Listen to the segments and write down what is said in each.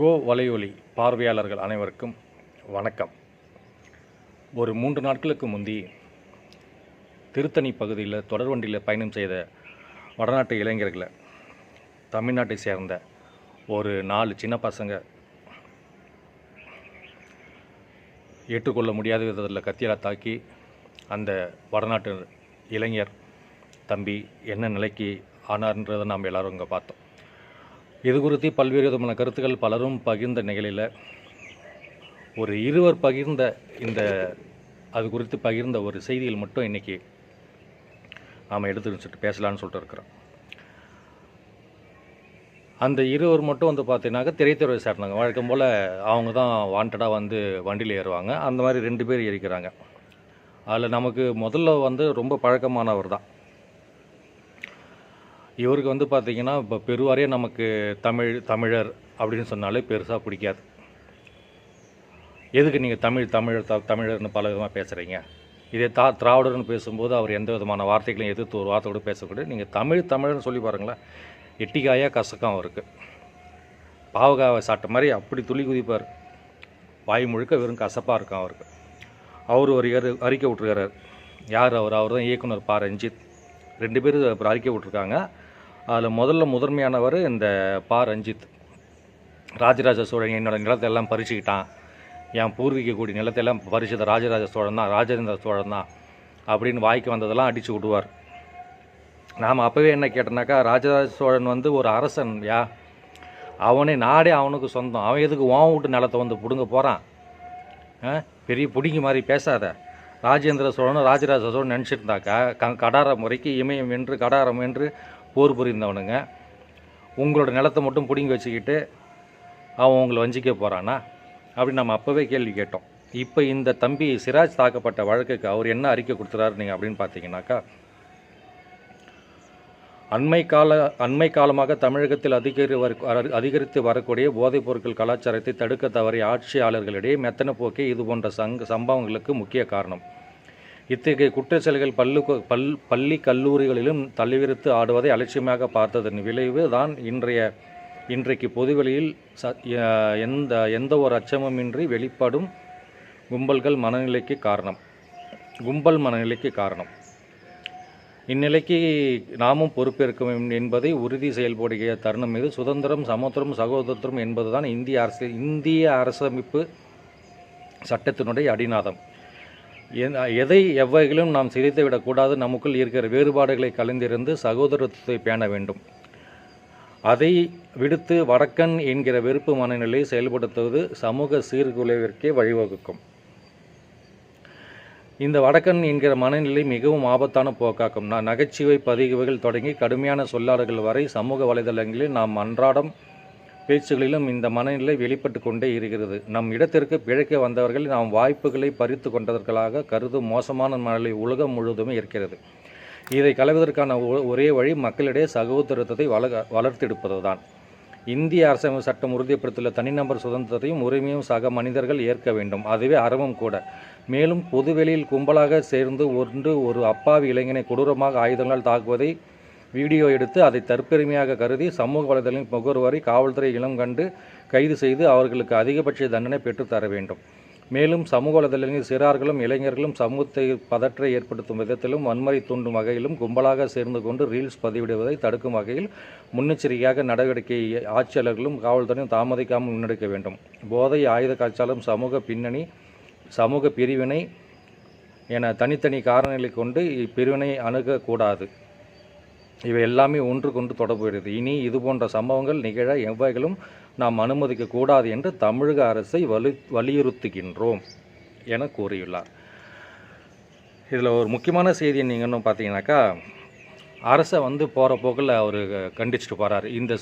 கோ வலையொலி பார்வையாளர்கள் அனைவருக்கும் வணக்கம். ஒரு மூன்று நாட்களுக்கு முந்தி திருத்தணி பகுதியில் தொடர்வண்டியில் பயணம் செய்த வடநாட்டு இளைஞர்களை தமிழ்நாட்டை சேர்ந்த ஒரு நாலு சின்ன பசங்க ஏற்றுக்கொள்ள முடியாத விதத்தில் கத்தியால் தாக்கி அந்த வடநாட்டு இளைஞர் தம்பி என்ன நிலைக்கு ஆனார்ன்றதை நாம் எல்லாரும் இங்கே பார்த்தோம். இது குறித்து பல்வேறு விதமான கருத்துக்கள் பலரும் பகிர்ந்த நிகழில் ஒரு இருவர் பகிர்ந்த இந்த அது குறித்து பகிர்ந்த ஒரு செய்தியில் மட்டும் இன்றைக்கி நாம் எடுத்து வச்சுட்டு பேசலான்னு சொல்லிட்டு இருக்கிறோம். அந்த இருவர் மட்டும் வந்து பார்த்தீங்கன்னாக்கா திரைத்துறை சேர்ந்தாங்க வழக்கம் போல் அவங்க தான் வாண்டடாக வந்து வண்டியில் ஏறுவாங்க. அந்த மாதிரி ரெண்டு பேர் ஏறிக்கிறாங்க. அதில் நமக்கு முதல்ல வந்து ரொம்ப பழக்கமானவர் தான். இவருக்கு வந்து பார்த்தீங்கன்னா இப்போ பெருவாரே நமக்கு தமிழ் தமிழர் அப்படின்னு சொன்னாலே பெருசாக பிடிக்காது. எதுக்கு நீங்கள் தமிழ் தமிழர் த தமிழர்னு பல விதமாக பேசுகிறீங்க இதே தா திராவிடர்னு பேசும்போது அவர் எந்த விதமான வார்த்தைகளையும் எதிர்த்து ஒரு வார்த்தை கூட பேசக்கூடாது. நீங்கள் தமிழ் தமிழர்னு சொல்லி பாருங்களேன் எட்டிக்காயாக கசக்கம் அவருக்கு. பாவகாவை சாப்பிட்ட மாதிரி அப்படி துளி குதிப்பார். வாய் முழுக்க வெறும் கசப்பாக இருக்கும் அவருக்கு. அவர் ஒரு அறிக்கை விட்டுருக்காரு. யார் அவர்? அவர் தான் இயக்குனர் பா. ரஞ்சித். ரெண்டு பேரும் அப்புறம் அறிக்கை விட்ருக்காங்க அதில் முதல்ல முதன்மையானவர் இந்த பா. ரஞ்சித். ராஜராஜ சோழன் என்னோட நிலத்தை எல்லாம் பறிச்சுக்கிட்டான். என் பூர்வீக கூடிய நிலத்தையெல்லாம் பறிச்சது ராஜராஜ சோழன் தான் ராஜேந்திர சோழன் தான் அப்படின்னு வாய்க்கு வந்ததெல்லாம் அடித்து விடுவார். நாம் அப்போவே என்ன கேட்டோம்னாக்கா ராஜராஜ சோழன் வந்து ஒரு அரசன் யா. அவனே நாடே அவனுக்கு சொந்தம். அவன் எதுக்கு ஓன் விட்டு நிலத்தை வந்து பிடுங்க போகிறான் பெரிய பிடிங்கி மாதிரி பேசாத. ராஜேந்திர சோழனும் ராஜராஜ சோழன் நினச்சிருந்தாக்கா க கடாரம் முறைக்கு இமயம் வென்று கடாரம் வென்று போர் புரிந்தவனுங்க. உங்களோட நிலத்தை மட்டும் பிடுங்கி வச்சுக்கிட்டு அவன் உங்களை வஞ்சிக்க போகிறானா அப்படின்னு நம்ம அப்போவே கேள்வி கேட்டோம். இப்போ இந்த தம்பி சிராஜ் தாக்கப்பட்ட வழக்குக்கு அவர் என்ன அறிக்கை கொடுத்துறாரு நீங்கள் அப்படின்னு பார்த்தீங்கன்னாக்கா அண்மை கால அண்மை காலமாக தமிழகத்தில் அதிகரி அதிகரித்து வரக்கூடிய போதைப் பொருட்கள் கலாச்சாரத்தை தடுக்க தவறிய ஆட்சியாளர்களிடையே மெத்தன போக்கே இது போன்ற சங்க சம்பவங்களுக்கு முக்கிய காரணம். இத்தகைய குற்றச்செயல்கள் பல்லு கொ- பல் பள்ளி கல்லூரிகளிலும் தள்ளிவிரித்து ஆடுவதை அலட்சியமாக பார்த்ததன் விளைவு தான் இன்றைய இன்றைக்கு பொதுவெளியில் ச எந்த எந்த ஒரு அச்சமுமின்றி வெளிப்படும் கும்பல்கள் மனநிலைக்கு காரணம். கும்பல் மனநிலைக்கு காரணம். இந்நிலைக்கு நாமும் பொறுப்பேற்கும் என்பதை உறுதி செயல்படுகிற தருணம் மீது சுதந்திரம் சமத்துவம் சகோதரத்துவம் என்பதுதான் இந்திய அரசு இந்திய அரசமைப்பு சட்டத்தினுடைய அடிநாதம். எதை எவ்வகையிலும் நாம் சிரித்து விடக்கூடாது. நமக்குள் இருக்கிற வேறுபாடுகளை கலந்திருந்து சகோதரத்துவத்தை பேண வேண்டும். அதை விடுத்து வடக்கன் என்கிற வெறுப்பு மனநிலையை செயல்படுத்துவது சமூக சீர்குலைவிற்கே வழிவகுக்கும். இந்த வடக்கன் என்கிற மனநிலை மிகவும் ஆபத்தான போக்காக்கும். நான் நகைச்சுவை பதிவுகள் தொடங்கி கடுமையான சொல்லாடல்கள் வரை சமூக வலைதளங்களில் நாம் அன்றாடம் பேச்சுகளிலும் இந்த மனநிலை வெளிப்பட்டு கொண்டே இருக்கிறது. நம் இடத்திற்கு பிழைக்க வந்தவர்கள் நாம் வாய்ப்புகளை பறித்து கொண்டதற்காக கருதும் மோசமான மனநிலை உலகம் முழுவதுமே இருக்கிறது. இதை களைவதற்கான ஒ- ஒரே வழி மக்களிடையே சகோதரத்தை வள வளர்த்தெடுப்பதுதான். இந்திய அரசமைப்பு சட்டம் உறுதிப்படுத்தியுள்ள தனிநபர் சுதந்திரத்தையும் உரிமையும் சக மனிதர்கள் ஏற்க வேண்டும். அதுவே அறமும் கூட. மேலும் பொதுவெளியில் கும்பலாக சேர்ந்து ஒன்று ஒரு அப்பாவி இளைஞனை கொடூரமாக ஆயுதங்களால் தாக்குவதை வீடியோ எடுத்து அதை தற்பெருமையாக கருதி சமூக வலைதளம் முகர்வரை காவல்துறை இளம் கண்டு கைது செய்து அவர்களுக்கு அதிகபட்ச தண்டனை பெற்றுத் தர வேண்டும். மேலும் சமூக வலைதளங்களில் சிறார்களும் இளைஞர்களும் சமூகத்தை பதற்ற ஏற்படுத்தும் விதத்திலும் வன்முறை தூண்டும் வகையிலும் கும்பலாக சேர்ந்து கொண்டு ரீல்ஸ் பதிவிடுவதை தடுக்கும் வகையில் முன்னெச்சரிக்கையாக நடவடிக்கை ஆட்சியாளர்களும் காவல்துறையும் தாமதிக்காமல் முன்னெடுக்க வேண்டும். போதை ஆயுத காய்ச்சாலும் சமூக பின்னணி சமூக பிரிவினை என தனித்தனி காரணங்களை கொண்டு இப்பிரிவினை அணுகக்கூடாது. இவை எல்லாமே ஒன்றுக்கொன்று தொடர்புடையது. இனி இது போன்ற சம்பவங்கள் நிகழ எவ்வகையிலும் நாம் அனுமதிக்க கூடாது என்று தமிழக அரசை வலு வலியுறுத்துகின்றோம் என கூறியுள்ளார். இதில் ஒரு முக்கியமான செய்தி நீங்கள் இன்னும் பார்த்தீங்கன்னாக்கா அரசை வந்து போகிற போக்கில் அவர் கண்டிச்சுட்டு போகிறார் இந்த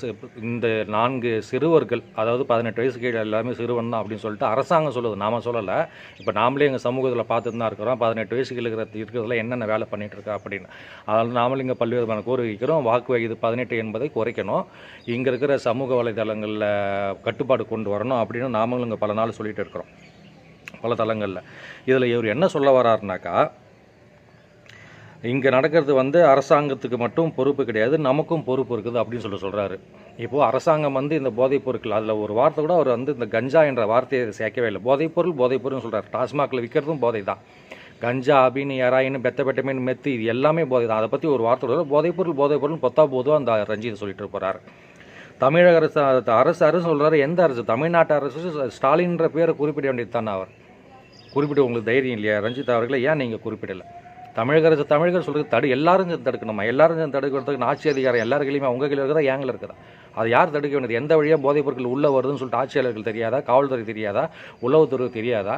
இந்த நான்கு சிறுவர்கள் அதாவது பதினெட்டு வயசு கீழே எல்லாமே சிறுவன் தான் அப்படின்னு சொல்லிட்டு அரசாங்கம் சொல்லுது. நாம் சொல்லலை. இப்போ நாமளே எங்கள் சமூகத்தில் பார்த்துட்டு தான் இருக்கிறோம். பதினெட்டு வயசுக்கு இருக்கிற இருக்கிறதுல என்னென்ன வேலை பண்ணிகிட்டு இருக்கா அப்படின்னு. அதனால் நாமளும் இங்கே பல்வேறு விதமான கோரிக்கைக்கிறோம் வாக்கு வயது பதினெட்டு என்பதை குறைக்கணும். இங்கே இருக்கிற சமூக வலைதளங்களில் கட்டுப்பாடு கொண்டு வரணும் அப்படின்னு நாமளும் இங்கே பல நாள் சொல்லிகிட்டு இருக்கிறோம். பல தளங்களில். இதில் இவர் என்ன சொல்ல வர்றாருனாக்கா இங்கே நடக்கிறது வந்து அரசாங்கத்துக்கு மட்டும் பொறுப்பு கிடையாது நமக்கும் பொறுப்பு இருக்குது அப்படின்னு சொல்லி சொல்கிறாரு இப்போது அரசாங்கம் வந்து இந்த போதைப் பொருட்கள் அதில் ஒரு வார்த்தை கூட அவர் வந்து இந்த கஞ்சா என்ற வார்த்தையை சேர்க்கவே இல்லை. போதைப் பொருள் போதைப் பொருள்னு சொல்கிறார் டாஸ்மாகில் விற்கிறதும் போதை தான். கஞ்சா அபின் எராயின் பெத்த மெத்து இது எல்லாமே போதை தான். அதை பற்றி ஒரு வார்த்தை கூட போதைப் பொருள் போதைப் பொருள் பொத்தா போதும் அந்த ரஞ்சித் சொல்லிட்டு போகிறார் தமிழக அரசு அரசு அரசு சொல்கிறாரு எந்த அரசு? தமிழ்நாட்டு அரசு ஸ்டாலின்ற பேரை குறிப்பிட வேண்டியது தானே அவர்? குறிப்பிட்டு உங்களுக்கு தைரியம் இல்லையா? ரஞ்சித் அவர்களை ஏன் நீங்கள் குறிப்பிடலை? தமிழக அரசு சொல்கிறது தடு எல்லாரும் தடுக்கணுமா? எல்லாரும் தடுக்கிறதுக்கு ஆட்சி அதிகாரம் எல்லார் கையிலுமே உங்கள் கையில் இருக்கிறதா ஏங்கில் இருக்குதா அது யார் தடுக்க வேண்டியது? எந்த வழியாக போதைப் பொருட்கள் உள்ளே வருதுன்னு சொல்லிட்டு ஆட்சியாளர்கள் தெரியாதா? காவல்துறை தெரியாதா? உளவுத்துறை தெரியாதா?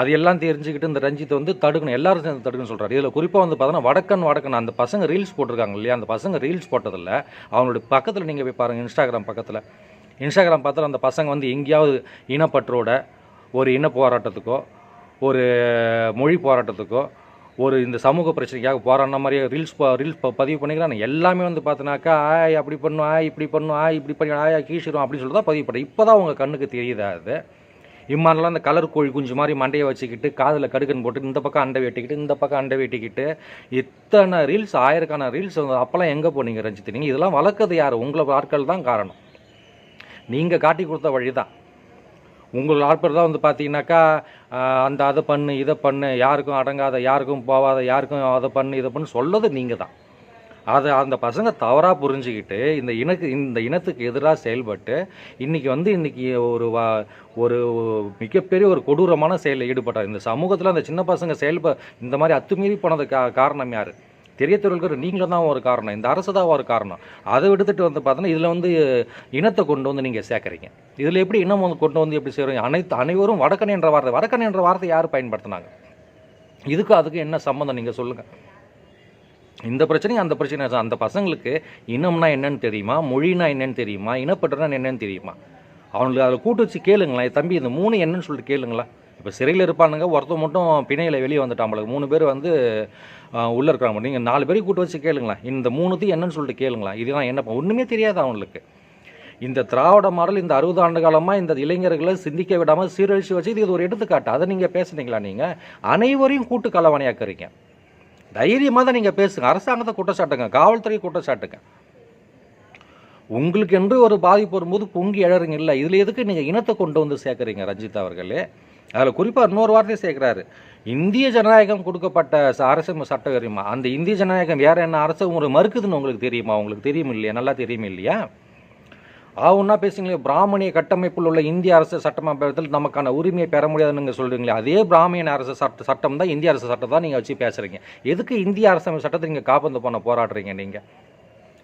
அது எல்லாம் தெரிஞ்சுக்கிட்டு இந்த ரஞ்சித்தை வந்து தடுக்கணும். எல்லாரும் சேர்ந்து தடுக்கணும்னு சொல்கிறார் இதில் குறிப்பாக வந்து பார்த்தோன்னா வடக்கன் வடக்கன் அந்த பசங்க ரீல்ஸ் போட்டிருக்காங்க இல்லையா? அந்த பசங்க ரீல்ஸ் போட்டதில் அவங்களுடைய பக்கத்தில் நீங்கள் போய் பாருங்கள் இன்ஸ்டாகிராம் பக்கத்தில். இன்ஸ்டாகிராம் பார்த்தாலும் அந்த பசங்க வந்து எங்கேயாவது இனப்பற்றோட ஒரு இன போராட்டத்துக்கோ ஒரு மொழி போராட்டத்துக்கோ ஒரு இந்த சமூக பிரச்சனைக்காக போராடின மாதிரியே ரீல்ஸ் ரீல்ஸ் பதிவு பண்ணிக்கிறாங்க எல்லாமே வந்து பார்த்தினாக்கா ஆய் அப்படி பண்ணும் ஆய் இப்படி பண்ணும் ஆய் இப்படி பண்ணி ஆயா கீழ்ச்சிடும் அப்படின்னு சொல்லி தான் பதிவு பண்ணுறேன் இப்போ தான் உங்கள் கண்ணுக்கு தெரியுதா அது? இம்மாரெல்லாம் அந்த கலர் கோழி குஞ்சு மாதிரி மண்டையை வச்சுக்கிட்டு காதில் கடுக்கன் போட்டு இந்த பக்கம் அண்டை வெட்டிக்கிட்டு இந்த பக்கம் அண்டை வெட்டிக்கிட்டு இத்தனை ரீல்ஸ் ஆயிரக்கான ரீல்ஸ் அப்போல்லாம் எங்கே போனீங்க ரஞ்சித்? நீங்கள் இதெல்லாம் வளர்க்குறது யார்? உங்களை ஆட்கள் தான் காரணம். நீங்கள் காட்டி கொடுத்த வழி தான் உங்கள் ஆட்கள் தான் வந்து பார்த்தீங்கன்னாக்கா அந்த அதை பண்ணு இதை பண்ணு யாருக்கும் அடங்காத யாருக்கும் போகாத யாருக்கும் அதை பண்ணு இதை பண்ணு சொல்லது நீங்கள் தான். அதை அந்த பசங்க தவறாக புரிஞ்சுக்கிட்டு இந்த இனக்கு இந்த இனத்துக்கு எதிராக செயல்பட்டு இன்றைக்கி வந்து இன்றைக்கி ஒரு வா ஒரு மிகப்பெரிய ஒரு கொடூரமான செயலில் ஈடுபட்டார் இந்த சமூகத்தில் அந்த சின்ன பசங்க செயல்ப இந்த மாதிரி அத்துமீறி போனது கா காரணம் யார்? தெரிய தொழில்கள் நீங்களும் தான் ஒரு காரணம். இந்த அரசு தான் ஒரு காரணம். அதை விடுத்துட்டு வந்து பார்த்தோன்னா இதில் வந்து இனத்தை கொண்டு வந்து நீங்கள் சேர்க்குறீங்க. இதில் எப்படி இனம் வந்து கொண்டு வந்து எப்படி செய்கிறீங்க அனைத்து அனைவரும் வடக்கன் என்ற வார்த்தை வடக்கன் என்ற வார்த்தை யார் பயன்படுத்தினாங்க? இதுக்கு அதுக்கு என்ன சம்மந்தம் நீங்கள் சொல்லுங்கள் இந்த பிரச்சனையும் அந்த பிரச்சனை அந்த பசங்களுக்கு இனம்னா என்னன்னு தெரியுமா? மொழினா என்னன்னு தெரியுமா? இனப்பற்றுனா என்னன்னு தெரியுமா? அவங்களுக்கு அதில் கூட்டு வச்சு கேளுங்களேன். தம்பி இந்த மூணு என்னன்னு சொல்லிட்டு கேளுங்களேன். இப்போ சிறையில் இருப்பானுங்க. ஒருத்தர் மட்டும் பிணையில் வெளியே வந்துட்டான் மூணு பேர் வந்து உள்ளே இருக்கிறாங்க நீங்கள் நாலு பேரையும் கூட்டு வச்சு கேளுங்களேன். இந்த மூணுத்தையும் என்னன்னு சொல்லிட்டு கேளுங்களேன். இதுதான் என்ன ஒன்றுமே தெரியாது அவங்களுக்கு இந்த திராவிட மாடல் இந்த அறுபது ஆண்டு காலமாக இந்த இளைஞர்களை சிந்திக்க விடாமல் சீரழிச்சு வச்சு இது ஒரு எடுத்துக்காட்டு. அதை நீங்கள் பேசுனீங்களா நீங்கள் அனைவரையும் கூட்டு கலவணையாக்குறீங்க தைரியமாக தான் நீங்கள் பேசுங்க. அரசாங்கத்தை குற்றச்சாட்டுங்க. காவல்துறை குற்றச்சாட்டுங்க. உங்களுக்கு என்று ஒரு பாதிப்பு வரும்போது பொங்கி எழறீங்க இல்லை? இதில் எதுக்கு நீங்கள் இனத்தை கொண்டு வந்து சேர்க்குறீங்க ரஞ்சித் அவர்களே? அதில் குறிப்பாக இன்னொரு வார்த்தையை சேர்க்குறாரு. இந்திய ஜனநாயகம் கொடுக்கப்பட்ட அரசு சட்டம் தெரியுமா? அந்த இந்திய ஜனநாயகம் வேற என்ன அரசு ஒரு மறுக்குதுன்னு உங்களுக்கு தெரியுமா? உங்களுக்கு தெரியும் இல்லையா? நல்லா தெரியும் இல்லையா? ஆவுன்னா பேசுங்களே. பிராமணிய கட்டமைப்பில் உள்ள இந்திய அரசு சட்டமன்றத்தில் நமக்கான உரிமையை பெற முடியாதுன்னு நீங்கள் சொல்கிறீங்களே அதே பிராமணிய அரசு சட்ட சட்டம் தான் இந்திய அரசு சட்டம் தான் நீங்கள் வச்சு பேசுகிறீங்க எதுக்கு இந்திய அரசு சட்டத்தை நீங்கள் காப்பந்து பண்ண போராடுறீங்க நீங்கள்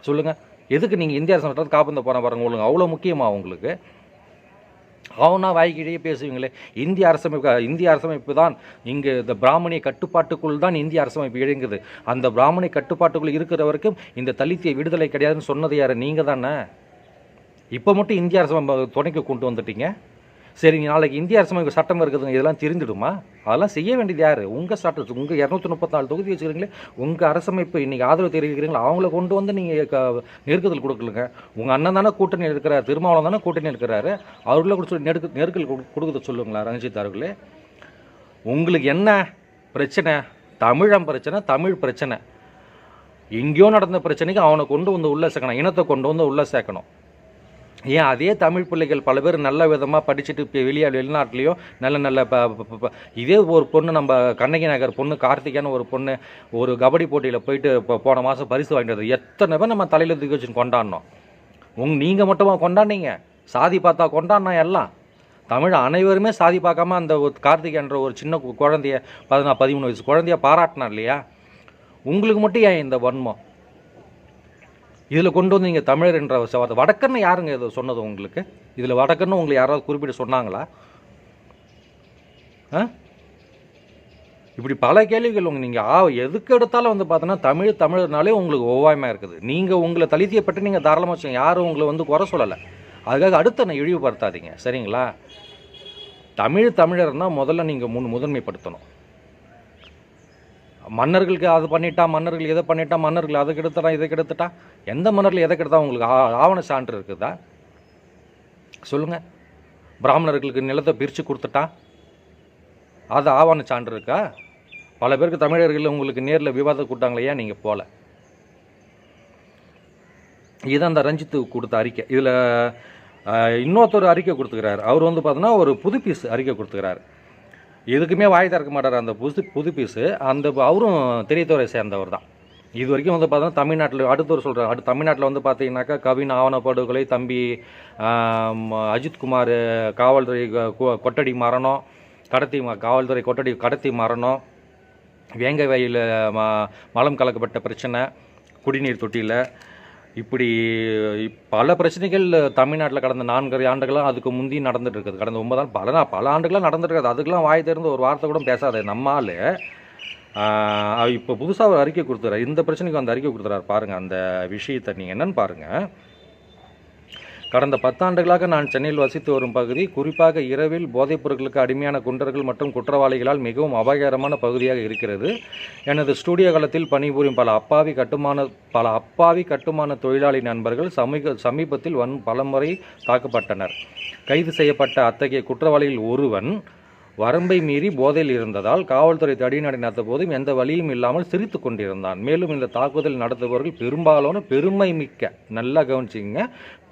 சொல்லுங்கள் எதுக்கு நீங்கள் இந்திய அரசு சட்டத்தை காப்பந்து போன பாருங்க உங்களுக்கு அவ்வளோ முக்கியமாக உங்களுக்கு? அவனா வாய்க்கிடையே பேசுவீங்களே. இந்திய அரசமைப்பு இந்திய அரசமைப்பு தான் இங்கே இந்த பிராமணிய கட்டுப்பாட்டுக்குள் தான் இந்திய அரசமைப்பு இயங்குது. அந்த பிராமணிய கட்டுப்பாட்டுக்குள் இருக்கிற வரைக்கும் இந்த தலித்திய விடுதலை கிடையாதுன்னு சொன்னது யார்? நீங்கள் தானே இப்போ மட்டும் இந்திய அரசமைப்பு துணைக்கு கொண்டு வந்துட்டீங்க. சரிங்க நாளைக்கு இந்திய அரசமைப்பு சட்டம் இருக்குதுங்க இதெல்லாம் தெரிஞ்சிடுமா அதெல்லாம் செய்ய வேண்டியது யார்? உங்கள் சட்டம் உங்கள் இரநூத்தி முப்பத்தாலு தொகுதி வச்சுக்கிறீங்களே உங்கள் அரசமைப்பு இன்றைக்கி ஆதரவு தெரிவிக்கிறீங்களா அவங்கள கொண்டு வந்து நீங்கள் க நெருக்குதல் கொடுக்கலுங்க. உங்கள் அண்ணன் தானே கூட்டணி இருக்கிறார் திருமாவளம் தானே கூட்டணி இருக்கிறாரு அவர்களை கூட சொல்லி நெருக்கு நெருக்கல் கொடு- கொடுக்குறத சொல்லுங்களா ரஞ்சித் அவர்களே. உங்களுக்கு என்ன பிரச்சனை? தமிழம் பிரச்சனை தமிழ் பிரச்சனை. எங்கேயோ நடந்த பிரச்சனைக்கு அவனை கொண்டு வந்து உள்ளே சேர்க்கணும் இனத்தை கொண்டு வந்து உள்ளே சேர்க்கணும். ஏன் அதே தமிழ் பிள்ளைகள் பல பேர் நல்ல விதமாக படிச்சுட்டு இப்போ வெளியே வெளிநாட்டிலையும் நல்ல நல்ல ப ப- இதே ஒரு பொண்ணு நம்ம கண்ணகி நகர் பொண்ணு கார்த்திகான ஒரு பொண்ணு ஒரு கபடி போட்டியில் போயிட்டு இப்போ போன மாதம் பரிசு வாங்கிட்டு எத்தனை பேர் நம்ம தலையில் தூக்கி வச்சுன்னு கொண்டாடினோம். உங் நீங்கள் மட்டுமா கொண்டாடினீங்க? சாதி பார்த்தா கொண்டாடினா எல்லாம். தமிழ் அனைவருமே சாதி பார்க்காம அந்த ஒரு ஒரு சின்ன கு- குழந்தைய பதினா பதிமூணு வயசு குழந்தைய பாராட்டினார் இல்லையா? உங்களுக்கு மட்டும் ஏன் இந்த வன்மம்? இதில் கொண்டு வந்து நீங்கள் தமிழர் என்ற சவாத வடக்கன்னு யாருங்க இதை சொன்னது உங்களுக்கு? இதில் வடக்கன்னு உங்களுக்கு யாராவது குறிப்பிட்டு சொன்னாங்களா? ஆ? இப்படி பல கேள்விகள் உங்க நீங்கள் ஆ எதுக்கு எடுத்தாலும் வந்து பார்த்தோன்னா தமிழ் தமிழர்னாலே உங்களுக்கு ஒவ்வாயமாக இருக்குது. நீங்கள் உங்களை தலித்தியை பற்றி நீங்கள் தாராளமாக வச்சுங்க யாரும் உங்களை வந்து குறை சொல்லலை. அதுக்காக அடுத்த நான் இழிவுபடுத்தாதீங்க. சரிங்களா? தமிழ் தமிழர்னால் முதல்ல நீங்கள் முன் முதன்மைப்படுத்தணும். மன்னர்களுக்கு அது பண்ணிட்டா மன்னர்கள் இதை பண்ணிட்டா மன்னர்கள் அதை கெடுத்துட்டா இதை கெடுத்துட்டா? எந்த மன்னர்கள் எதை கெடுத்தா உங்களுக்கு ஆவண சான்று இருக்குதா? சொல்லுங்கள் பிராமணர்களுக்கு நிலத்தை பிரித்து கொடுத்துட்டா? அது ஆவண சான்று இருக்கா? பல பேருக்கு தமிழர்கள் உங்களுக்கு நேரில் விவாதம் கூட்டாங்களே ஏன் நீங்கள் போகல இதுதான் அந்த ரஞ்சித்து கொடுத்த அறிக்கை. இதில் இன்னொருத்தர் அறிக்கை கொடுத்துக்கிறார். அவர் வந்து பார்த்தோன்னா ஒரு புது பீஸ் அறிக்கை கொடுத்துக்கிறார். எதுக்குமே வாய் திறக்க மாட்டார் அந்த புது புது பீஸு அந்த அவரும் தெரியத்துறை சேர்ந்தவர் தான். இது வரைக்கும் வந்து பார்த்தோன்னா தமிழ்நாட்டில் அடுத்தவர் சொல்கிறார் அடுத்து தமிழ்நாட்டில் வந்து பார்த்தீங்கன்னாக்கா கவின் ஆவணப்படுகொலை தம்பி அஜித்குமார் காவல்துறை கொட்டடி மரணம் கடத்தி காவல்துறை கொட்டடி கடத்தி மரணம் வேங்க வயலில் ம மலம் கலக்கப்பட்ட பிரச்சனை குடிநீர் தொட்டியில் இப்படி பல பிரச்சனைகள் தமிழ்நாட்டில் கடந்த நான்கரை ஆண்டுகளாக அதுக்கு முந்தி நடந்துட்டு இருக்குது. கடந்த ஒன்பதாண்டு பல பல ஆண்டுகளாக நடந்துட்டு இருக்குது. அதுக்கெல்லாம் வாய் திறந்து ஒரு வார்த்தை கூட பேசாத. நம்மால் இப்போ புதுசாக ஒரு அறிக்கை கொடுத்துறாரு. இந்த பிரச்சனைக்கு அந்த அறிக்கை கொடுத்துறாரு. பாருங்கள் அந்த விஷயத்தை நீங்கள் என்னன்னு பாருங்கள் கடந்த பத்தாண்டுகளாக நான் சென்னையில் வசித்து வரும் பகுதி குறிப்பாக இரவில் போதைப் பொருட்களுக்கு அடிமையான குண்டர்கள் மற்றும் குற்றவாளிகளால் மிகவும் அபாயகரமான பகுதியாக இருக்கிறது. எனது ஸ்டூடியோ காலத்தில் பணிபுரியும் பல அப்பாவி கட்டுமான பல அப்பாவி கட்டுமான தொழிலாளி நண்பர்கள் சமீக சமீபத்தில் வன் பலமுறை தாக்கப்பட்டனர். கைது செய்யப்பட்ட அத்தகைய குற்றவாளியில் ஒருவன் வரம்பை மீறி போதையில் இருந்ததால் காவல்துறை தடி நடத்த போதும் எந்த வழியும் இல்லாமல் சிரித்து கொண்டிருந்தான். மேலும் இந்த தாக்குதல் நடத்துபவர்கள் பெரும்பாலான பெருமை மிக்க நல்லா கவனிச்சிங்க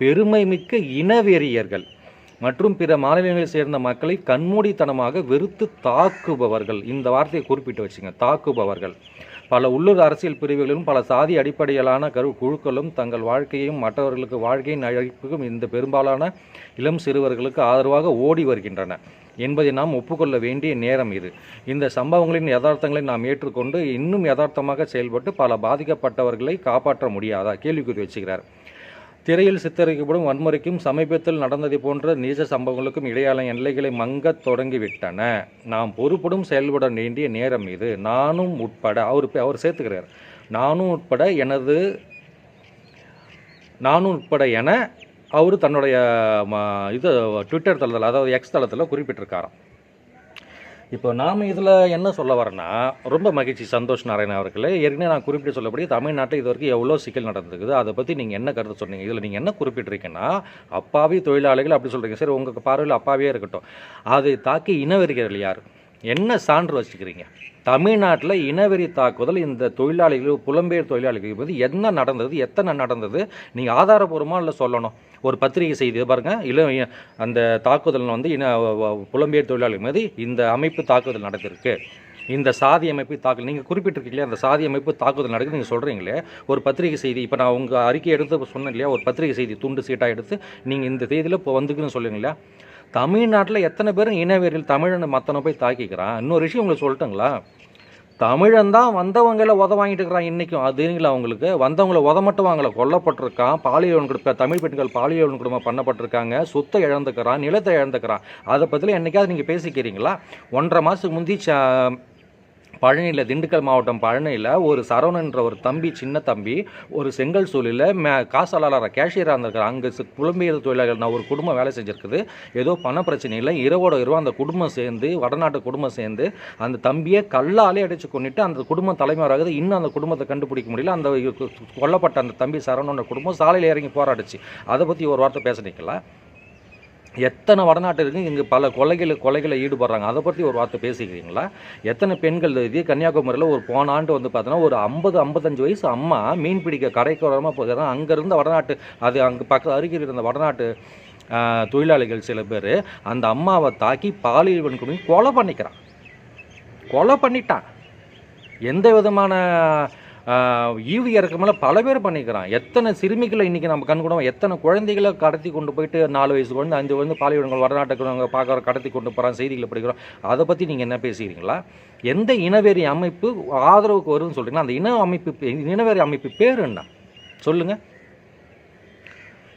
பெருமை மிக்க இனவெறியர்கள். மற்றும் பிற மாநிலங்களை சேர்ந்த மக்களை கண்மூடித்தனமாக வெறுத்து தாக்குபவர்கள். இந்த வார்த்தையை குறிப்பிட்டு வச்சுங்க தாக்குபவர்கள். பல உள்ளூர் அரசியல் பிரிவுகளிலும் பல சாதி அடிப்படையிலான கரு குழுக்களும் தங்கள் வாழ்க்கையையும் மற்றவர்களுக்கு வாழ்க்கையின் அழைப்புக்கும் இந்த பெரும்பாலான இளம் சிறுவர்களுக்கு ஆதரவாக ஓடி வருகின்றன. என்பதை நாம் ஒப்புக்கொள்ள வேண்டிய நேரம் இது. இந்த சம்பவங்களின் யதார்த்தங்களை நாம் ஏற்றுக்கொண்டு இன்னும் யதார்த்தமாக செயல்பட்டு பல பாதிக்கப்பட்டவர்களை காப்பாற்ற முடியாதா? கேள்விக்குறி வச்சுக்கிறார். திரையில் சித்தரிக்கப்படும் வன்முறைக்கும் சமீபத்தில் நடந்ததை போன்ற நீச சம்பவங்களுக்கும் இடையான எல்லைகளை மங்கத் தொடங்கிவிட்டன. நாம் பொறுப்புடன் செயல்பட வேண்டிய நேரம் இது. நானும் உட்பட அவர் அவர் சேர்த்துக்கிறார். நானும் உட்பட எனது நானும் உட்பட என அவர் தன்னுடைய ம, இது ட்விட்டர் தளத்தில் அதாவது எக்ஸ் தளத்தில் குறிப்பிட்டிருக்காராம். இப்போ நாம் இதில் என்ன சொல்ல வரேன்னா ரொம்ப மகிழ்ச்சி சந்தோஷ் நாராயணன் அவர்களே. ஏற்கனவே நான் குறிப்பிட்டு சொல்லப்படி தமிழ்நாட்டில் இது வரைக்கும் எவ்வளோ சிக்கல் நடந்திருக்குது அதை பற்றி நீங்கள் என்ன கருத்து சொன்னீங்க இதில் நீங்கள் என்ன குறிப்பிட்டிருக்கீங்கன்னா அப்பாவி தொழிலாளிகள் அப்படி சொல்கிறீங்க சரி உங்கள் பார்வையில் அப்பாவே இருக்கட்டும். அதை தாக்கி இனவெறிகள் யார்? என்ன சான்று வச்சுக்கிறீங்க? தமிழ்நாட்டில் இனவெறி தாக்குதல் இந்த தொழிலாளிகள் புலம்பெயர் தொழிலாளிகள் பற்றி என்ன நடந்தது எத்தனை நடந்தது நீங்கள் ஆதாரபூர்வமாக இல்லை சொல்லணும்? ஒரு பத்திரிகை செய்தி பாருங்கள் இல்லை அந்த தாக்குதல் வந்து இன புலம்பெயர் தொழிலாளிகள் மீது இந்த அமைப்பு தாக்குதல் நடந்திருக்கு. இந்த சாதி அமைப்பு தாக்குதல் நீங்கள் குறிப்பிட்டிருக்கீங்களே அந்த சாதி அமைப்பு தாக்குதல் நடக்குது நீங்கள் சொல்கிறீங்களே ஒரு பத்திரிகை செய்தி இப்போ நான் உங்கள் அறிக்கை எடுத்து சொன்னேன் இல்லையா ஒரு பத்திரிகை செய்தி துண்டு சீட்டாக எடுத்து நீங்கள் இந்த தேதியில் இப்போ வந்துக்குன்னு சொல்லுங்க தமிழ்நாட்டில் எத்தனை பேரும் இனவெறியில் தமிழனை மற்றனை போய் தாக்கிக்கிறான் இன்னொரு விஷயம் உங்களுக்கு சொல்லட்டுங்களா? தமிழன் தான் வந்தவங்கள உத வாங்கிட்டு இருக்கிறான் இன்றைக்கும் அது அவங்களுக்கு. வந்தவங்கள உத மட்டும் வாங்கல. கொல்லப்பட்டிருக்கான். பாலியல் கொடுப்ப தமிழ் பெண்கள் பாலியல் குடும்பம் பண்ணப்பட்டிருக்காங்க. சொத்தை இழந்துக்கிறான் நிலத்தை இழந்துக்கிறான். அதை பற்றியில் என்னைக்காவது நீங்கள் பேசிக்கிறீங்களா? ஒன்றரை மாதத்துக்கு முந்தி ச- பழனியில் திண்டுக்கல் மாவட்டம் பழனியில் ஒரு சரவணன்ற ஒரு தம்பி சின்ன தம்பி ஒரு செங்கல் சூழலில் மே காசாளராக கேஷியராக இருந்திருக்காரு. அங்கே புலம்பெயர் தொழிலாளர்கள் நான் ஒரு குடும்பம் வேலை செஞ்சுருக்குது. ஏதோ பண பிரச்சனையில் இரவோட இரவு அந்த குடும்பம் சேர்ந்து வடநாட்டு குடும்பம் சேர்ந்து அந்த தம்பியை கல்லாலே அடித்து கொண்டுட்டு அந்த குடும்பம் தலைமையாகுது இன்னும் அந்த குடும்பத்தை கண்டுபிடிக்க முடியல. அந்த கொல்லப்பட்ட அந்த தம்பி சரவணன்ற குடும்பம் சாலையில் இறங்கி போராடிச்சு. அதை பற்றி ஒரு வார்த்தை பேச நிற்கலாம் எத்தனை வடநாட்டு இருக்கு? இங்கே பல கொலைகள் கொலைகளை ஈடுபடுறாங்க. அதை பற்றி ஒரு வார்த்தை பேசிக்கிறீங்களா? எத்தனை பெண்கள் இது கன்னியாகுமரியில் ஒரு போன ஆண்டு வந்து பார்த்தோன்னா ஒரு ஐம்பது ஐம்பத்தஞ்சு வயசு அம்மா மீன் பிடிக்க கரைக்கோரமாக போகுது அங்கே இருந்த வடநாட்டு அது அங்கே பக்கத்து அருகில் இருந்த வடநாட்டு தொழிலாளிகள் சில பேர் அந்த அம்மாவை தாக்கி பாலியல் வன்கொடுமை கொலை பண்ணிக்கிறான் கொலை பண்ணிட்டான் எந்த விதமான ஈவு இறக்கமெல்லாம் பல பேர் பண்ணிக்கிறான். எத்தனை சிறுமிகளை இன்றைக்கி நம்ம கண் கூட எத்தனை குழந்தைகளை கடத்தி கொண்டு போயிட்டு நாலு வயசு குழந்தை அஞ்சு வந்து பாலியல்கள் வடநாட்டுக்கு பார்க்குற கடத்தி கொண்டு போகிறான் செய்திகளை படிக்கிறோம் அதை பற்றி நீங்கள் என்ன பேசுகிறீங்களா எந்த இனவெறி அமைப்பு ஆதரவுக்கு வரும்னு சொல்கிறீங்களா அந்த இன அமைப்பு இனவெறி அமைப்பு பேர் என்ன? சொல்லுங்கள்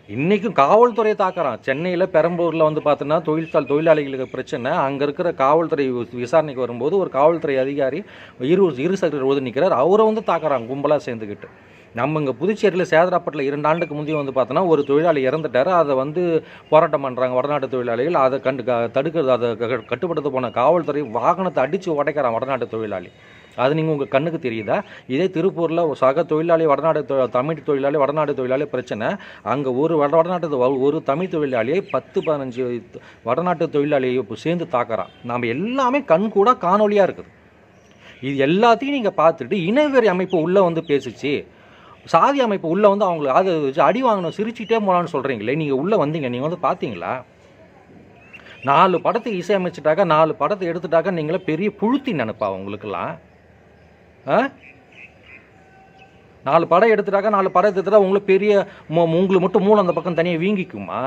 இன்றைக்கும் காவல்துறையை தாக்குறான். சென்னையில் பெரம்பூரில் வந்து பார்த்தோன்னா தொழிற்சால் தொழிலாளிகளுக்கு பிரச்சனை. அங்கே இருக்கிற காவல்துறை விசாரணைக்கு வரும்போது ஒரு காவல்துறை அதிகாரி இரு இருசக்கர ஓது நிற்கிறார் அவரை வந்து தாக்குறாங்க கும்பலாக சேர்ந்துக்கிட்டு நம்ம இங்கே புதுச்சேரியில் சேதராப்பட்டில் இரண்டு ஆண்டுக்கு முந்தைய வந்து பார்த்தோன்னா ஒரு தொழிலாளி இறந்துட்டார். அதை வந்து போராட்டம் பண்ணுறாங்க வடநாட்டு தொழிலாளிகள். அதை கண்டு க- தடுக்கிறது அதை க- கட்டுப்படுத்த போன காவல்துறை வாகனத்தை அடித்து உடைக்கிறான் வடநாட்டு தொழிலாளி. அது நீங்கள் உங்கள் கண்ணுக்கு தெரியுதா? இதே திருப்பூரில் சக தொழிலாளி வடநாடு தமிழ் தொழிலாளி வடநாடு தொழிலாளி பிரச்சனை. அங்கே ஒரு வட வடநாட்டு ஒரு தமிழ் தொழிலாளியை பத்து பதினஞ்சு வடநாட்டு தொழிலாளியை இப்போ சேர்ந்து தாக்குறான். நாம் எல்லாமே கண் கூட காணொலியாக இருக்குது. இது எல்லாத்தையும் நீங்கள் பார்த்துட்டு இனவெறி அமைப்பு உள்ளே வந்து பேசுச்சு. சாதி அமைப்பு உள்ளே வந்து அவங்களுக்கு அதை வச்சு அடி வாங்கணும் சிரிச்சிட்டே போகலான்னு சொல்கிறீங்களே நீங்கள் உள்ளே வந்தீங்க நீங்கள் வந்து பார்த்தீங்களா? நாலு படத்தை இசையமைச்சிட்டாக்கா நாலு படத்தை எடுத்துட்டாக்கா நீங்களே பெரிய புழுத்தி நினைப்பா உங்களுக்கெல்லாம் ஆ? நாலு படம் எடுத்துட்டாக்கா நாலு படம் எடுத்துட்டா உங்களுக்கு பெரிய உங்களுக்கு மட்டும் மூளை அந்த பக்கம் தனியாக வீங்கிக்குமா?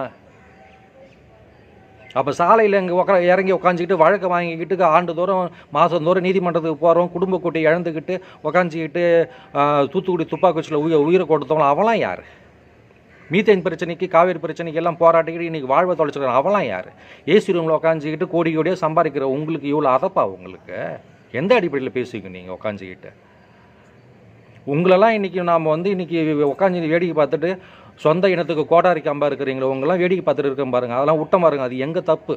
அப்போ சாலையில் இங்கே உக்கா இறங்கி உக்காஞ்சிக்கிட்டு வழக்கு வாங்கிக்கிட்டு ஆண்டுதோறும் மாதந்தோறும் நீதிமன்றத்துக்கு போகிறோம் குடும்ப கூட்டி இழந்துக்கிட்டு உக்காந்துக்கிட்டு தூத்துக்குடி துப்பாக்கி வச்சில் உயிர் உயிரை கொடுத்தவங்க அவெல்லாம் யார்? மீத்தேன் பிரச்சனைக்கு காவேரி பிரச்சனைக்கு எல்லாம் போராட்டிக்கிட்டு இன்றைக்கி வாழ்வை தொலைச்சிருக்காங்க. அவெல்லாம் யார்? ஏசி ரூமில் உக்காந்துக்கிட்டு கோடி கோடியாக சம்பாதிக்கிற உங்களுக்கு இவ்வளோ அதப்பா உங்களுக்கு? எந்த அடிப்படையில் பேசுவீங்க நீங்கள் உக்காஞ்சிக்கிட்டு உங்களெல்லாம் இன்றைக்கி நாம் வந்து இன்றைக்கி உக்காஞ்சி வேடிக்கை பார்த்துட்டு சொந்த இனத்துக்கு கோட்டாரி கம்பா இருக்கிறீங்களோ உங்களாம் வேடிக்கை பார்த்துட்டு இருக்க பாருங்கள் அதெல்லாம் விட்ட பாருங்க. அது எங்கே தப்பு?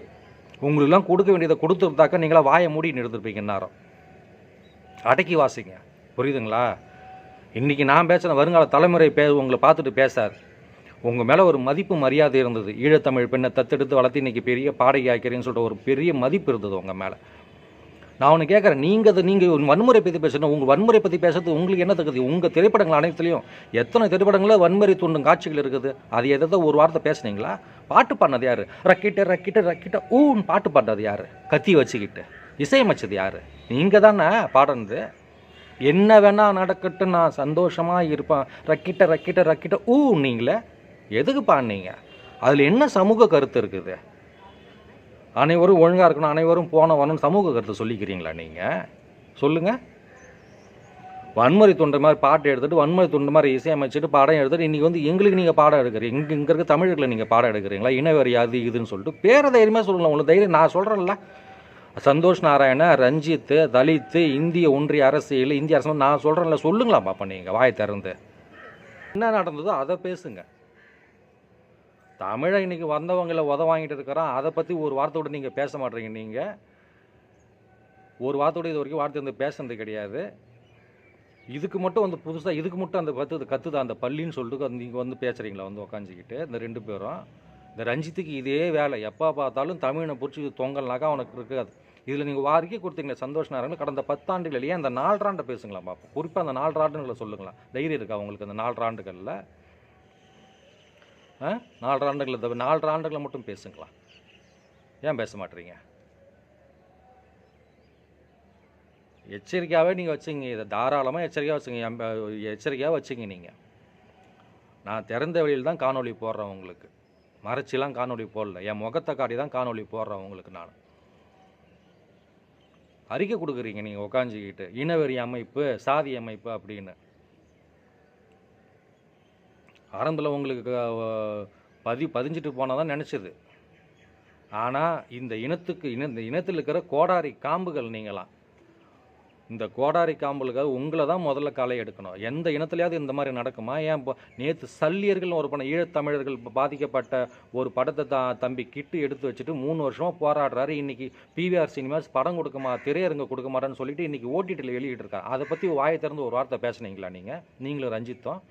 உங்களுக்குலாம் கொடுக்க வேண்டியதை கொடுத்துருந்தாக்க நீங்களாம் வாயை மூடி நிறுத்திருப்பீங்க நேரம் அடக்கி வாசிங்க. புரியுதுங்களா? இன்றைக்கி நான் பேசுகிற வருங்கால தலைமுறை பே உங்களை பார்த்துட்டு பேசாது உங்கள் மேலே ஒரு மதிப்பு மரியாதை இருந்தது. ஈழத்தமிழ் பெண்ணை தத்தெடுத்து வளர்த்து இன்றைக்கி பெரிய பாடகி ஆக்கிறேன்னு சொல்லிட்டு ஒரு பெரிய மதிப்பு இருந்தது உங்கள் மேலே. நான் ஒன்று கேட்குறேன் நீங்கள் அதை நீங்கள் வன்முறை பற்றி பேசணும் உங்கள் வன்முறை பற்றி பேசுறது உங்களுக்கு என்ன தகுதி? உங்கள் திரைப்படங்கள் அனைத்துலேயும் எத்தனை திரைப்படங்களில் வன்முறை தூண்டும் காட்சிகள் இருக்குது. அது எதை ஒரு வார்த்தை பேசுனீங்களா? பாட்டு பாடினது யார்? ரக்கிட்ட ரக்கிட்ட ரக்கிட்ட ஊன்னு பாட்டு பாடினது யார்? கத்தி வச்சுக்கிட்டு. இசையமைச்சது யார்? நீங்கள் தானே பாடுறது என்ன வேணால் நடக்கட்டும் நான் சந்தோஷமாக இருப்பேன். ரக்கிட்ட ரக்கிட்ட ரக்கிட்ட ஊ நீங்களே. எதுக்கு பாடினீங்க? அதில் என்ன சமூக கருத்து இருக்குது? அனைவரும் ஒழுங்காக இருக்கணும் அனைவரும் போன வரணும்னு சமூக கருத்தை சொல்லிக்கிறீங்களா நீங்கள் சொல்லுங்கள் வன்முறை தொண்டை மாதிரி பாட்டு எடுத்துட்டு வன்முறை தொண்டு மாதிரி இசையமைச்சிட்டு பாடம் எடுத்துகிட்டு இன்றைக்கி வந்து எங்களுக்கு நீங்கள் பாடம் எடுக்கிறீங்க. இங்கே இங்கே இருக்க தமிழர்களை நீங்கள் பாடம் எடுக்கிறீங்களா? இனவெறி அது இதுன்னு சொல்லிட்டு பேர தைரியமாக சொல்லலாம். உங்களுக்கு தைரியம் நான் சொல்கிறேன்ல சந்தோஷ் நாராயண ரஞ்சித்து தலித்து இந்திய ஒன்றிய அரசியல் இந்திய அரசு நான் சொல்கிறேன்ல சொல்லுங்களா பாப்பா நீங்கள் வாயை திறந்து. என்ன நடந்ததோ அதை பேசுங்கள் தமிழை இன்றைக்கி வந்தவங்களை உத வாங்கிட்டு இருக்கிறான். அதை பற்றி ஒரு வார்த்தையோட நீங்கள் பேச மாட்டீங்க நீங்கள் ஒரு வார்த்தையோட இது வரைக்கும் வார்த்தை வந்து பேசுனது கிடையாது. இதுக்கு மட்டும் வந்து புதுசாக இதுக்கு மட்டும் அந்த கற்று கத்துது? அந்த பள்ளின்னு சொல்லிட்டு நீங்கள் வந்து பேசுகிறீங்களா வந்து உக்காஞ்சிக்கிட்டு இந்த ரெண்டு பேரும். இந்த ரஞ்சித்துக்கு இதே வேலை. எப்போ பார்த்தாலும் தமிழனை பிடிச்சி தொங்கல்னாக்கா அவனுக்கு இருக்காது. இதில் நீங்கள் வாரிக்கே கொடுத்தீங்க சந்தோஷ் நாராயணன் கடந்த பத்தாண்டுகளிலேயே அந்த நாலராண்டை பேசுங்களா பார்ப்போம் குறிப்பாக அந்த நாலராண்டுகளை சொல்லுங்களா தைரியம் இருக்கா உங்களுக்கு அந்த நாலு ஆண்டுகளில் நாலரை ஆண்டுகளை தவிர நாலரை ஆண்டுகளை மட்டும் பேசுங்களா? ஏன் பேச மாட்டீங்க? எச்சரிக்கையாகவே நீங்கள் வச்சுங்க இதை தாராளமாக எச்சரிக்கையாக வச்சுங்க எச்சரிக்கையாக வச்சுங்க நீங்கள் நான் திறந்த வழியில் தான் காணொலி போடுறேன் உங்களுக்கு. மறைச்சிலாம் காணொலி போடல. என் முகத்தை காட்டி தான் காணொலி போடுறேன் உங்களுக்கு நான். அறிக்கை கொடுக்குறீங்க நீங்கள் உக்காஞ்சிக்கிட்டு இனவெறி அமைப்பு சாதி அமைப்பு அப்படின்னு. ஆரம்பத்தில் உங்களுக்கு பதி பதிஞ்சிட்டு போனால் தான் நினச்சது. ஆனால் இந்த இனத்துக்கு இன இந்த இனத்தில் இருக்கிற கோடாரி காம்புகள் நீங்களாம். இந்த கோடாரி காம்புகளுக்காக உங்களை தான் முதல்ல களை எடுக்கணும். எந்த இனத்துலையாவது இந்த மாதிரி நடக்குமா? ஏன் இப்போ நேற்று சல்லியர்கள் ஒரு படம் ஈழத்தமிழர்கள் பாதிக்கப்பட்ட ஒரு படத்தை தான் தம்பி கிட்டு எடுத்து வச்சுட்டு மூணு வருஷமாக போராடுறாரு. இன்றைக்கி பிவிஆர் சினிமாஸ் படம் கொடுக்க மா திரையரங்க கொடுக்க மாட்டேன்னு சொல்லிட்டு இன்றைக்கி ஓடிடியில் வெளியிட்டு அதை பற்றி வாயை திறந்து ஒரு வார்த்தை பேசுனீங்களா நீங்கள் நீங்களும் ரஞ்சித்தும்.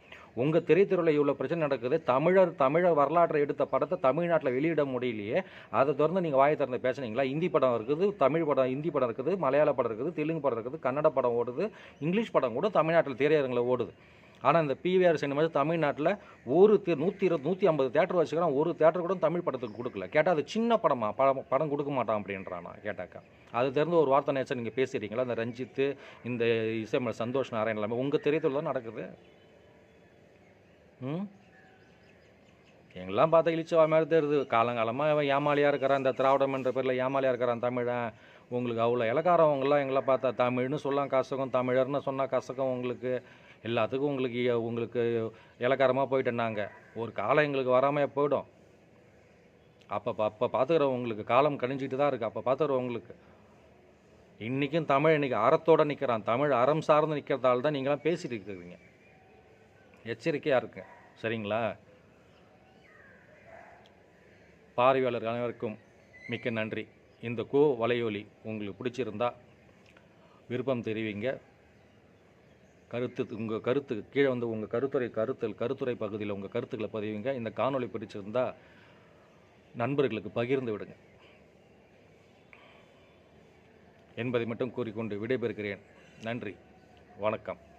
உங்கள் திரைத்துறையில் இவ்வளோ பிரச்சனை நடக்குது. தமிழர் தமிழர் வரலாற்றை எடுத்த படத்தை தமிழ்நாட்டில் வெளியிட முடியலையே. அதை திறந்து நீங்கள் வாயை திறந்து பேசுனீங்களா? ஹிந்தி படம் இருக்குது தமிழ் படம் ஹிந்தி படம் இருக்குது மலையாள படம் இருக்குது தெலுங்கு படம் இருக்குது கன்னட படம் ஓடுது இங்கிலீஷ் படம் கூட தமிழ்நாட்டில் திரையரங்கில் ஓடுது. ஆனால் இந்த பிவிஆர் சினிமாஸ் தமிழ்நாட்டில் ஒரு தே நூற்றி இருபது நூற்றி ஐம்பது தேட்டர் வச்சுக்கிறான் ஒரு தேட்டர் கூட தமிழ் படத்துக்கு கொடுக்கல. கேட்டால் அது சின்ன படமா? படம் படம் கொடுக்க மாட்டான் அப்படின்றானா கேட்டாக்கா. அது தெரிந்து ஒரு வார்த்தை நேச்சர் நீங்கள் பேசுகிறீங்களா இந்த ரஞ்சித்து இந்த இசைமலை சந்தோஷ் நாராயண் எல்லாமே உங்கள் தெரியத்தில் தான் நடக்குது? ம்? எங்கெல்லாம் பார்த்தா இழிச்சவா மாதிரி தெரியுது. காலங்காலமாக அவன் ஏமாலியாக இருக்கிறான். இந்த திராவிடம் என்ற பேரில் ஏமாளியாக இருக்கிறான். தமிழன் உங்களுக்கு அவ்வளோ இலக்காரவங்களாம் எங்களை பார்த்தா தமிழ்னு சொல்லலாம் கசகம் தமிழர்னு சொன்னால் கசகம் உங்களுக்கு. எல்லாத்துக்கும் உங்களுக்கு உங்களுக்கு இலக்காரமாக போயிட்டேன்னாங்க ஒரு காலம் எங்களுக்கு வராமல் போயிடும். அப்போ அப்போ பார்த்துக்கிறவங்களுக்கு காலம் கணிஞ்சிட்டு தான் இருக்குது அப்போ பார்த்துக்கிறவங்களுக்கு இன்றைக்கும் தமிழ் இன்னைக்கு அறத்தோடு நிற்கிறான் தமிழ் அறம் சார்ந்து நிற்கிறதால தான் நீங்களாம் பேசிகிட்டு இருக்கிறீங்க. எச்சரிக்கையாக இருக்கு. சரிங்களா? பார்வையாளர் அனைவருக்கும் மிக்க நன்றி. இந்த கோ வலையொலி உங்களுக்கு பிடிச்சிருந்தா விருப்பம் தெரிவிங்க. கருத்து உங்கள் கருத்து கீழே வந்து உங்கள் கருத்துரை கருத்தல் கருத்துரை பகுதியில் உங்கள் கருத்துக்களை பதிவிங்க. இந்த காணொலி பிடிச்சிருந்தா நண்பர்களுக்கு பகிர்ந்து விடுங்க. என்பதை மட்டும் கூறிக்கொண்டு விடைபெறுகிறேன். நன்றி. வணக்கம்.